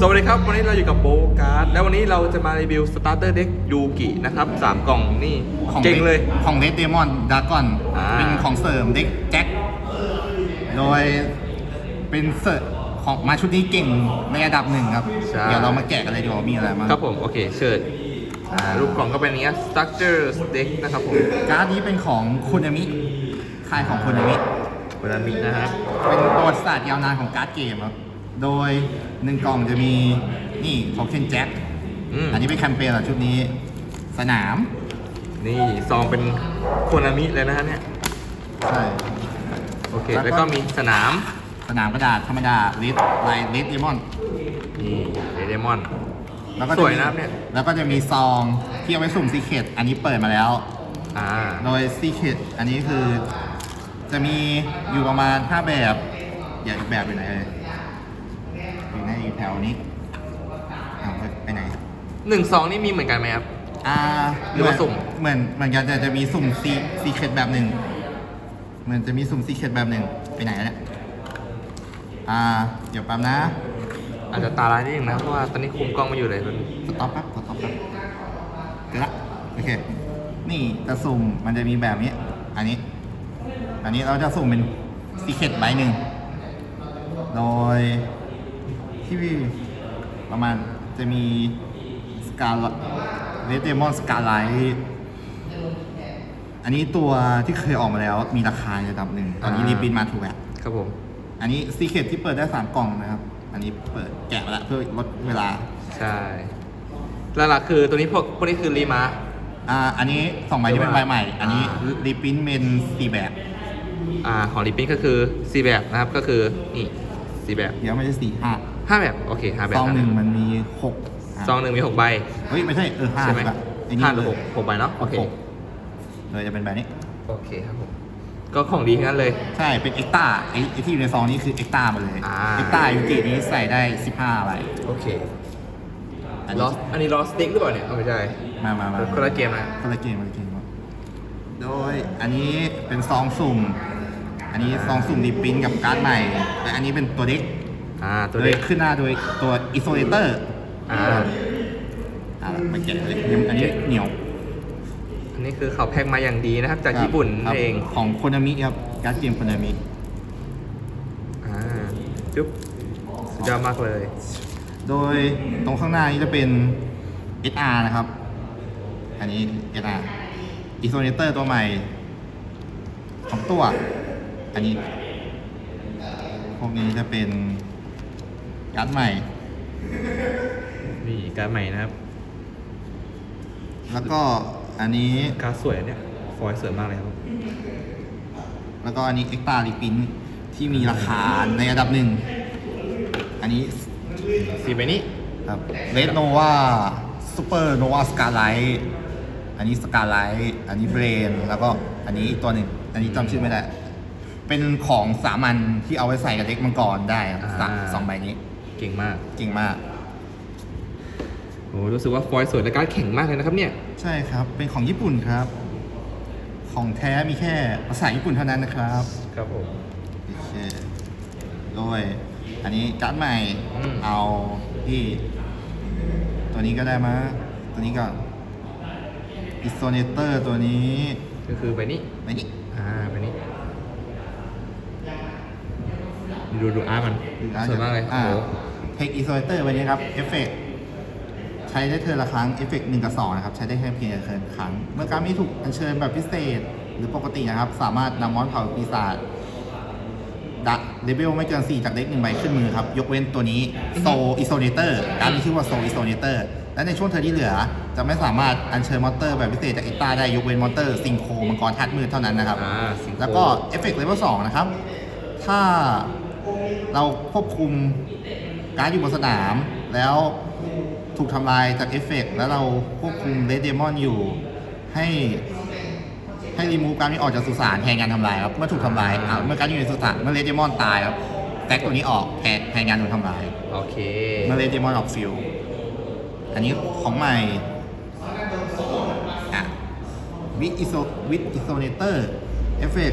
สวัสดีครับ วันนี้เราอยู่กับโบการ์ดแล้ววันนี้เราจะมารีวิวสตาร์เตอร์เด็กยูกินะครับสามกล่องนี่ของเก่งเลย ของเ e ดเดมอนดากอนอ่า เป็นของเสริมเด็กแจ็คโดยเป็นเสริมของมาชุดนี้เก่งในระดับหนึ่งครับ ใช่ เดี๋ยวเรามาแกะกันเลยดีกว่ามีอะไรบ้างครับผม โอเค เชิญอ่ารูปกล่องก็เป็นอย่างเงี้ย structure deck นะครับผมการ์ดนี้เป็นของคุณามิค่ายของคุณามิ เวลามีนะฮะเป็นประวัติศาสตร์ยาวนานของการ์ดเกมครับ โดยหนึ่งกล่องจะมีนี่ของเคนแจ็คอืมอันนี้เป็นแคมเปญเหรอชุดนี้ สนาม นี่ซองเป็นโคนามิเลยนะฮะเนี่ยใช่ โอเค แล้วก็ แล้วก็มีสนาม สนามกระดาษธรรมดาเลดลายเลดเดมอนนี่เดมอนแล้วก็สจะวยมีนะครับเนี่ย แล้วก็จะมีซองที่เอาไว้สุ่มซีเคตอันนี้เปิดมาแล้ว อ่า โดยซีเคตอันนี้คือจะมีอยู่ประมาณ 5 แบบ อย่าอีกแบบไปไหนเลยอยู่ในแถวนี้เอาไปไปไหน หนึ่งซองนี่มีเหมือนกันไหมครับ อ่าหรือว่าสุ่ม เหมือนเหมือนกันแต่จะมีสุ่มซีซีเคตแบบหนึ่งเหมือนจะมีสุ่มซีเคตแบบหนึ่งไปไหนแล้วเนี่ยอ่า เดี๋ยวแป๊บนะอาจจะตาลายนิดนึงนะเพราะว่าตอนนี้คุมกล้องมาอยู่เลยมันสต็อปแป๊บสต็อปแป๊บเดี๋ยวละโอเค นี่จะสุ่มมันจะมีแบบนี้ อันนี้ อันนี้เราจะสุ่มเป็นซีเคตใบหนึ่งโดย ที่ประมาณจะมีสกาลเลเดมอนสกาไลท์อันนี้ตัวที่เคยออกมาแล้วมีราคาในระดับหนึ่งตอนนี้รีบินมาถูกแล้วครับผม อันนี้ซีเคตที่เปิดได้สามกล่องนะครับ อันนี้เปิดแกะมาแล้วเพื่อลดเวลา ใช่หลักๆคือตัวนี้พวกพวกนี้คือรีมาอ่าอันนี้สองใบที่เป็นใบใหม่ อันนี้อ่ารีพินเป็นสี่แบบอ่าของรีปิ้นก็คือสี่แบบนะครับก็คือนี่สี่แบบเดี๋ยวไม่ใช่สี่ห้า ห้าแบบโอเคห้าแบบซองหนึ่งมันมีหกะซองหนึ่งมีหกใบเฮ้ยไม่ใช่เออห้าใช่ไหมแบบไอ้นี่ห้าหรือเลหยกหกใบเนาะโอเคหกเลยจะเป็นแบบนี้โอเคครับผมก็ของดีทั้งนั้นเลย ใช่เป็นเอ็กตาไอ้ไอ้ที่อยู่ในซองนี้คือเอ็กตามาเลยอ่าเอ็กตายูกินี้ใส่ได้สิบห้าใบโอเคอันลนี้อสอันนี้ลอสติ๊กหรือเปล่าเนี่ยเอาไม่ใช่มามามาคนละเกมนะคนละเกมคนละเกมครับโดยอันนี้เป็นซองสุ่ม อันนี้ซองสุ่มรีพินกับการ์ดใหม่แต่อันนี้เป็นตัวเด็ก อ่าตัวโดเล็ยกขึ้นหน้าโดยตัวอิโซเลเตอร์อ่า อ่ามาแกะเลยยังอันนี้เหนียวอันนี้คือเขาแพ็คมาอย่างดีนะครับ จากญี่ปุ่นครับเองของโคนามิครับการ์ดเกมโคนามิอ่าจุ๊บสุดยอดมากเลย โดยตรงข้างหน้านี้จะเป็น SR นะครับ อันนี้ SR อิโซเลเตอร์ตัวใหม่ของตัว อันนี้พวกนี้จะเป็น การ์ดใหม่ นี่การดใหม่นะครับแล้วก็อันนี้การดสวยอันเนี่ยฟอยล์สวยมากเลยครับแล้วก็อันนี้เอ็กตาลิปินที่มีราคาในระดับหนึ่ง อันนี้สีใบนี้ครับเลดโนวาซูเปอร์โนวาสกาไลท์อันนี้สกาไลท์อันนี้เบรนแล้วก็อันนี้อีกตัวหนึ่ง อันนี้จำชื่อไม่ได้ เป็นของสามัญที่เอาไว้ใส่กับเด็กมังกรได้ครับสะสองใบนี้ เก่งมากจริงมาก โอ้รู้สึกว่าฟอยล์สวยและการดแข็งมากเลยนะครับเนี่ย ใช่ครับ เป็นของญี่ปุ่นครับ ของแท้มีแค่ภาษาญี่ปุ่นเท่านั้นนะครับ ครับผม โอเคโดยอันนี้การ์ดใหม่ อืม เอาที่ ตัวนี้ก็ได้มา ตัวนี้ก่อนอิโซเนเตอร์ตัวนี้ก็คือใบนี้ ไปนี่ อ่าใบนี้ ดูดูอาร์ตมันสวยมากเลยอ่าโอ้โหเทคอิโซเนเตอร์วันนี้ครับเอฟเฟกใช้ได้เทิร์นละครั้งเอฟเฟกหนึ่งกับสองนะครับ ใช้ได้แค่เพียงเทิร์นครั้ง เมื่อการดนี้ถูกอัญเชิญแบบพิเศษ หรือปกตินะครับ สามารถนำมอนเผาปีศาจดักเลเวลไม่เกิน 4 จากเด็กหนึ่งใบขึ้นมือครับ ยกเว้นตัวนี้โซอิโซเนเตอร์การดมีชื่อว่าโซอิโซเนเตอร์และในช่วงเทอร์นที่เหลือ จะไม่สามารถอัญเชิญมอนเตอร์แบบพิเศษจากเอ็กตาได้ยกเว้นมอนเตอร์ซิงโคมังกรธาตุมืดเท่านั้นนะครับอ่าสิงโตแล้วก็เอฟเฟกต์เลเวลสองนะครับ ถ้า เราควบคุมการดอยู่บนสนาม แล้วถูกทำลายจากเอฟเฟกต์แล้วเราควบคุมเรดเดมอนอยู่ให้ให้รีมูฟการดนี้ออกจากสุสานแทนการทำลายครับเมื่อถูกทำลายอะเมื่อการดอยู่ในสุสานเมื่อเรดเดมอนตายครับแท็กตัวนี้ออกแทนแทนการโดนทำลายโอเคเมื่อเรดเดมอนออกฟิลอันนี้ของใหม่อะวิอิโซวิดอิโซเนเตอร์เอฟเฟก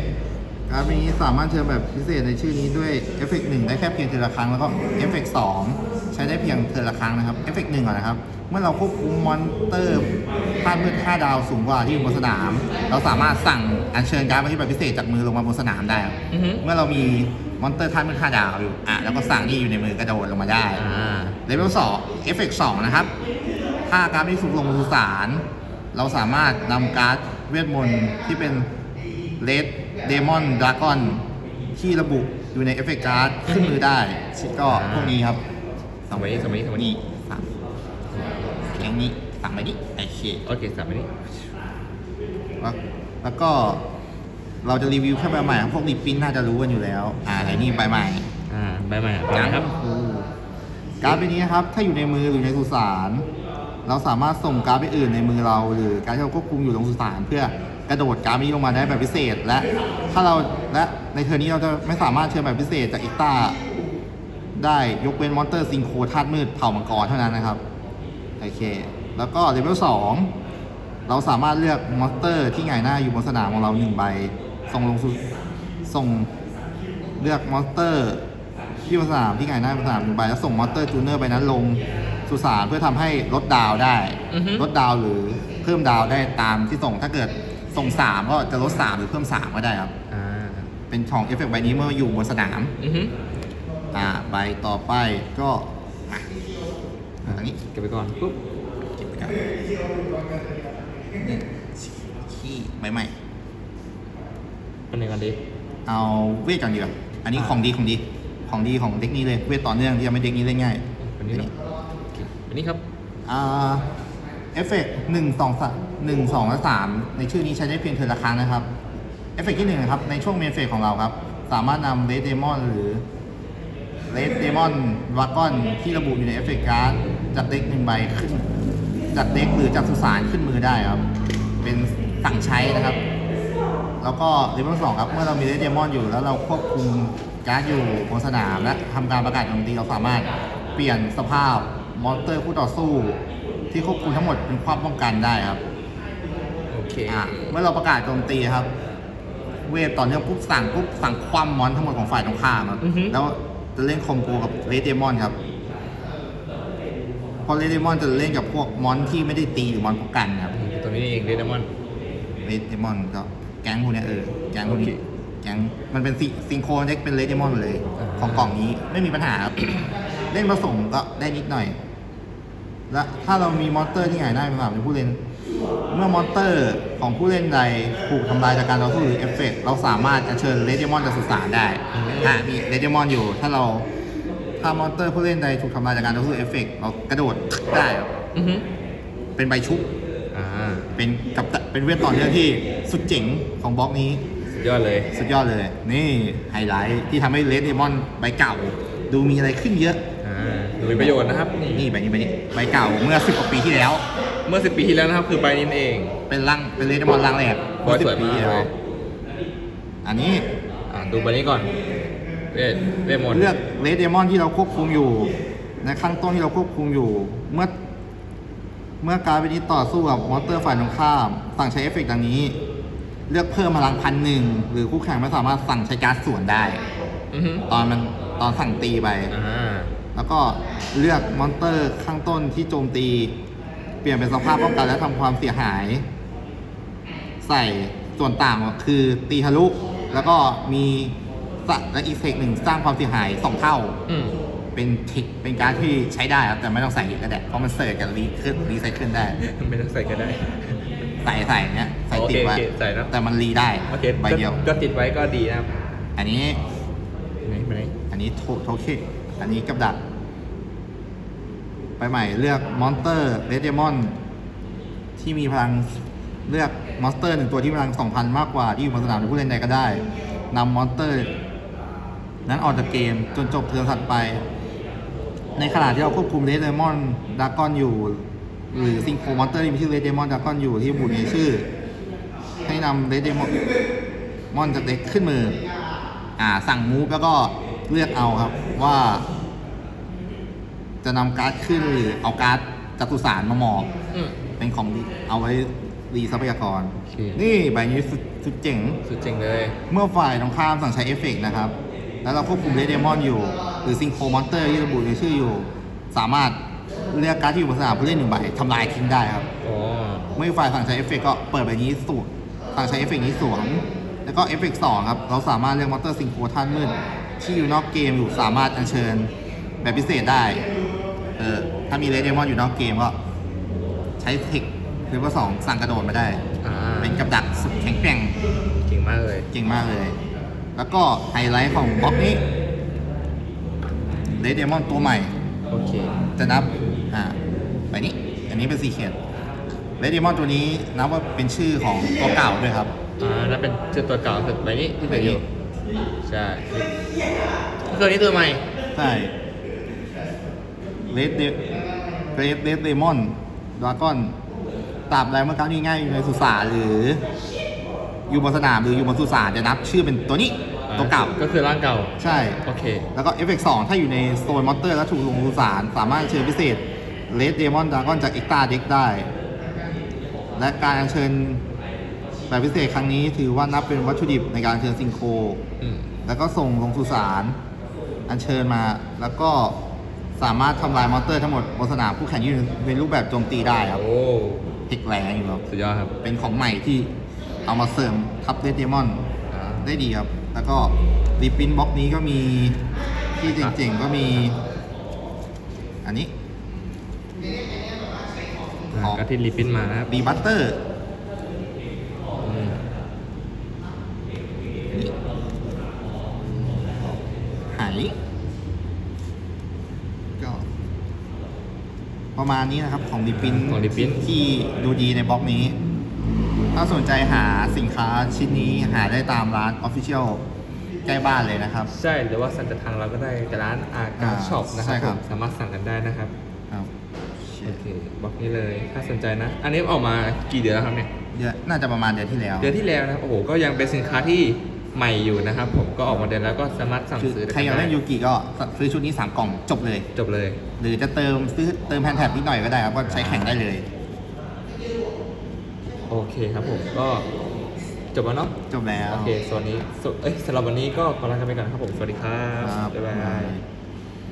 การ์ดนี้สามารถเชิญแบบพิเศษในชื่อนี้ด้วยเอฟเฟกต์หนึ่งได้แค่เพียงเทอละครั้งแล้วก็เอฟเฟกต์สองใช้ได้เพียงเทอละครั้งนะครับเอฟเฟกต์หนึ่งก่อนนะครับ เมื่อเราควบคุมมอนเตอร์ธาตุมืด5ดาวสูงกว่าที่อยู่บนสนาม เราสามารถสั่งอัญเชิญการ์ดที่แบบพิเศษจากมือลงมาบนสนามได้ครับอือฮึ เมื่อเรามีมอนเตอร์ธาตุมืด5ดาวอยู่อะแล้วก็สั่งที่อยู่ในมือกระโดดลงมาได้ อ่า เลเวลสองเอฟเฟกสองนะครับ ถ้าการ์ดที่ถูกลงบนสุสานเราสามารถนำการ์ดเวทมนต์ที่เป็นเลด เดมอนดราก้อนที่ระบุอยู่ในเอฟเฟกการ์ดขึ้นมือได้ก็พวกนี้ครับสองใบนี้สองใบนี้สองใบนี้นี่สั่งแก๊งนี้สั่งไปนี่ไอเคโอเคสามใบนี้แล้วแล้วก็เราจะรีวิวแค่ใบใหม่ครับพวกรีปริ้นน่าจะรู้กันอยู่แล้ว อ่าไอ้นี่ใบใหม่ อ่าใบใหม่ใบใหม่ครับการ์ดใบนี้นะครับ ถ้าอยู่ในมือหรือในสุสาน เราสามารถส่งการ์ดไปอื่นในมือเรา หรือการที่เราควบคุมอยู่ลงสุสานเพื่อกระโดดการ์ดนี้ลงมาได้แบบพิเศษ และถ้าเราและในเทอร์นี้เราจะไม่สามารถเชิญแบบพิเศษจากอีกตาได้ยกเว้นมอนเตอร์ซิงโคธาตุมืดเผ่ามังกรเท่านั้นนะครับโอเค แล้วก็เลเวลสองเราสามารถเลือกมอนสเตอร์ที่ไงหน้าอยู่บนสนามของเราหนึ่งใบ ส่งลงสุส่งเลือกมอนสเตอร์ที่สนามที่ไงหน้าสนามหนึ่งใบแล้วส่งมอนสเตอร์จูเนอร์ใบนั้นลง สุสานเพื่อทำให้ลดดาวได้ อือฮึ ลดดาวหรือเพิ่มดาวได้ตามที่ส่งถ้าเกิดส่งสามก็จะลดสามหรือเพิ่มสามก็ได้ครับ อ่าเป็นของเอฟเฟกต์ใบนี้เมื่ออยู่บนสนาม อือฮึอ่าใบต่อไปก็อะอะอันนี้เก็บไปก่อนปุ๊บเก็บไปกันนี่ขี้ใบใหม่ เป็นยังไงดี เอาเวทก่อนดีกว่าอันนี้อ่า ของดีของดี ของดีของเด็กนี้เลย เวทต่อเนื่องที่ทำให้เด็กนี้เล่นง่าย เป็นนี้เนาะโอเคเป็ นนี้ครับอ่าเอฟเฟกต์หนึ่งสองสามหนึ่งสองและสามในชื่อนี้ใช้ได้เพียงเทอละครั้งนะครับ เอฟเฟกต์ที่หนึ่งนะครับ ในช่วงเมนเฟสของเราครับ สามารถนำเลดเดมอนหรือเลดเดมอนวากอนที่ระบุอยู่ในเอฟเฟกต์การ์ดจากเด็กหนึ่งใบขึ้นจากเด็กหรือจากสุสานขึ้นมือได้ครับ เป็นสั่งใช้นะครับ แล้วก็เลเวลสองครับ เมื่อเรามีเลดเดมอนอยู่แล้วเราควบคุมการ์ดอยู่บนสนามและทำการประกาศโจมตีเราสามารถเปลี่ยนสภาพ มอนสเตอร์คู่ต่อสู้ ที่ควบคุมทั้งหมดเป็นความป้องกันได้ครับโอเคอะเมื่อเราประกาศโจมตีครับ เวทต่อเนื่องปุ๊บสั่งปุ๊บสั่งคว่ำมอนทั้งหมดของฝ่ายตรงข้ามครับอือฮึ แล้วจะเล่นคอมโบกับเลดเดมอนครับเพราะเลดเดมอนจะเล่นกับพวกมอนที่ไม่ได้ตีหรือมอนป้องกันครับ อืมตัวนี้นี่เองเดนมอน เลดเดมอนก็แก๊งพวกเนี้ยเออแก๊งพวกนี้โอเคแก๊งมันเป็นซิซิงโครเด็กเป็นเลดเดมอนเลย อ่า ของกล่องนี้ไม่มีปัญหาครับ เล่นผสมก็ได้นิดหน่อย และถ้าเรามีมอนสเตอร์ที่ไหนได้เป็นแบบผู้เล่น เมื่อมอนสเตอร์ของผู้เล่นใดถูกทำลายจากการต่อสู้หรือเอฟเฟกต์เราสามารถจะเชิญเลดเดมอนจากสุสานได้อืมอะมีเลดเดมอนอยู่ ถ้าเราถ้ามอนสเตอร์ผู้เล่นใดถูกทำลายจากการต่อสู้เอฟเฟกต์เรากระโดดได้ครับอือฮึเป็นใบชุบอ่าเป็นกับเป็นเวทต่อเนื่องที่สุดเจ๋งของบล็อกนี้ สุดยอดเลย สุดยอดเลย นี่ไฮไลท์ที่ทำให้เลดเดมอนใบเก่า ดูมีอะไรขึ้นเยอะ อ่าดูมีประโยชน์นะครับ นี่ใบนี้ใบนี้ใบเก่าเมื่อสิบกว่าปีที่แล้ว เมื่อ10ปีที่แล้วนะครับ คือใบนี้เองเป็นร่างเป็นเลดเดมอนร่างแรกบอยสวยปีมากที่เลแล้วยอันนี้อ่าดูใบนี้ก่อนเวทเวทมนต์เลือกเลดเดมอนที่เราควบคุมอยู่ ในขั้นต้นที่เราควบคุมอยู่ เมื่อ เมื่อการ์ดใบนี้ต่อสู้กับมอนสเตอร์ฝ่ายตรงข้าม สั่งใช้เอฟเฟกต์ดังนี้ เลือกเพิ่มพลังพันหนึ่งหรือคู่แข่งไม่สามารถสั่งใช้การ์ดส่วนได้อือฮึตอนมันตอนสั่งตีไปอ่า แล้วก็เลือกมอนสเตอร์ข้างต้นที่โจมตี เปลี่ยนเป็นสภาพป้องกันและทำความเสียหาย ใส่ส่วนต่างคือตีทะลุแล้วก็มีสัและอีเฟกหนึ่งสร้างความเสียหายสองเท่า อืม เป็นเทคเป็นการดที่ใช้ได้ครับแต่ไม่ต้องใส่อีกก็ได้เพราะมันเสิร์ชกันรีขึ้นรีไซเคิลได้ ไม่ต้องใส่ก็ได้ ใส่ใส่เนี้ยใส่ติดไว้โอเคโอเคใส่นะแต่มันรีได้โอเคใบเดียวก็ติดไว้ก็ดีนะครับอันนี้ ไหนไปไหนอันนี้โทโทเค อันนี้กับดัก ไปใหม่เลือกมอนสเตอร์เรดเดมอนที่มีพลังเลือกมอนสเตอร์หนึ่งตัวที่พลัง2,000 มากกว่าที่อยู่บนสนามหรือผู้เล่นใดก็ได้นำมอนสเตอร์ นั้นออกจากเกมจนจบเทิร์นถัดไป ในขณะที่เราควบคุมเรดเดมอนดากอนอยู่ หรือซิงโครมอนสเตอร์ที่มีชื่อเรดเดมอนดากอนอยู่ที่บุในชื่อ ให้นำเรดเดมอนมอนจากเด็กขึ้นมือ อ่าสั่งมูฟแล้วก็เลือกเอาครับ ว่า จะนำการ์ดขึ้นหรือเอาการ์ดจัตุสารมาหมอบอืม เป็นของดีเอาไว้รีทรัพยากร โอเค นี่ใบนี้สุดสุดเจ๋ง สุดเจ๋งเลย เมื่อฝ่ายตรงข้ามสั่งใช้เอฟเฟกต์นะครับ แล้วเราควบคุมเรดเดมอนอยู่ หรือซิงโครมอนเตอร์ที่ระบุในชื่ออยู่ สามารถเลือกการ์ดที่อยู่บนสนามผู้เล่นหนึ่งใบทำลายทิ้งได้ครับ อ๋อ เมื่อฝ่ายสั่งใช้เอฟเฟกต์ก็เปิดใบนี้สูดสั่งใช้เอฟเฟกต์นี้สวมแล้วก็เอฟเฟกต์สองครับ เราสามารถเลือกมอนเตอร์ซิงโครท่านมืด ที่อยู่นอกเกมอยู่สามารถอัญเชิญแบบพิเศษได้ เออ ถ้ามีเรดเดมอนอยู่นอกเกมก็ ใช้เทคคือว่าสองสั่งกระโดดมาได้ อ่าเป็นกับดักสุดแข็งแกร่ง เก่งมากเลยเก่งมากเลย แล้วก็ไฮไลท์ของบล็อกนี้เรดเดมอนตัวใหม่ โอเคจะนับ อ่า ไปนี้ อันนี้เป็นซีเคทเรดเดมอนตัวนี้นับว่าเป็นชื่อของตัวเก่าด้วยครับ อ่านั่นเป็นชื่อตัวเก่าสุดใบนี้ที่ใบเป็นอนี้ยู่ ใช่ตัวนี้ตัวใหม่ ใช่เรดเดเรดเรดเดมอนดราก้อนตราบใดเมื่อครั้งนี้ง่ายอยู่ในสุสานหรือ อยู่บนสนามหรืออยู่บนสุสานจะนับ ชื่อเป็นตัวนี้ตัวเก่าก็คือร่างเก่าใช่โอเค แล้วก็เอฟเฟกสองถ้าอยู่ในโซนมอนเตอร์และถูกลงสุสานสามารถเชิญพิเศษเลดเดมอนดากอนจากเอ็กตาเด็กได้ และการอัญเชิญ แบบพิเศษครั้งนี้ถือว่านับเป็นวัตถุดิบในการอัญเชิญซิงโครอืมแล้วก็ส่งลงสุสานอัญเชิญมา แล้วก็สามารถทำลายมอนเตอร์ทั้งหมดบนสนามคู่แข่งที่อยู่ในรูปแบบโจมตีได้ครับโอ้เทคแรงอยู่ครับ สุดยอดครับเป็นของใหม่ที่เอามาเสริมทับเรดเดมอนอ่า ได้ดีครับ แล้วก็รีพินบ็อกนี้ก็มีที่เจ๋งๆก็มี อันนี้ อ่าก็ที่รีพินมานะครับ ดีบัตเตอร์ อืม หายก็ ประมาณนี้นะครับของรีพินของ Reprint ที่ดูดีในบล็อกนี้ ถ้าสนใจหาสินค้าชิ้นนี้หาได้ตามร้าน Official ใกล้บ้านเลยนะครับ ใช่หรือว่าสั่งจากทางเราก็ได้แต่ร้านอาการอ่าช็อปนะคใช่รับครับผมสามารถสั่งกันได้นะครับครับโอเคบล็อกนี้เลยถ้าสนใจนะ อันนี้ออกมากี่เดือนแล้วครับเนี่ยเดือนน่าจะประมาณเดือนที่แล้ว เดือนที่แล้วนะครับโอ้โหก็ยังเป็นสินค้าที่ ใหม่อยู่นะครับ ผมก็ออกมาเดือนแล้วก็สามารถสั่งคือซื้อได้ใครอยากเล่นยูกิก็ซื้อชุดนี้ 3 กล่องจบเลย จบเลย หรือจะเติมซื้อเติมแพนแท็บนิดหน่อยก็ได้ครับก็ใช้แข่งได้เลย โอเคครับผมก็จบแล้วเนาะจบแล้ว โอเคส่วนนี้ส่วนเอ้ยสำหรับวันนี้ก็ขอลากันไปก่อนครับผม สวัสดีครับ ครับบ๊ายบาบ๊ายบาย ย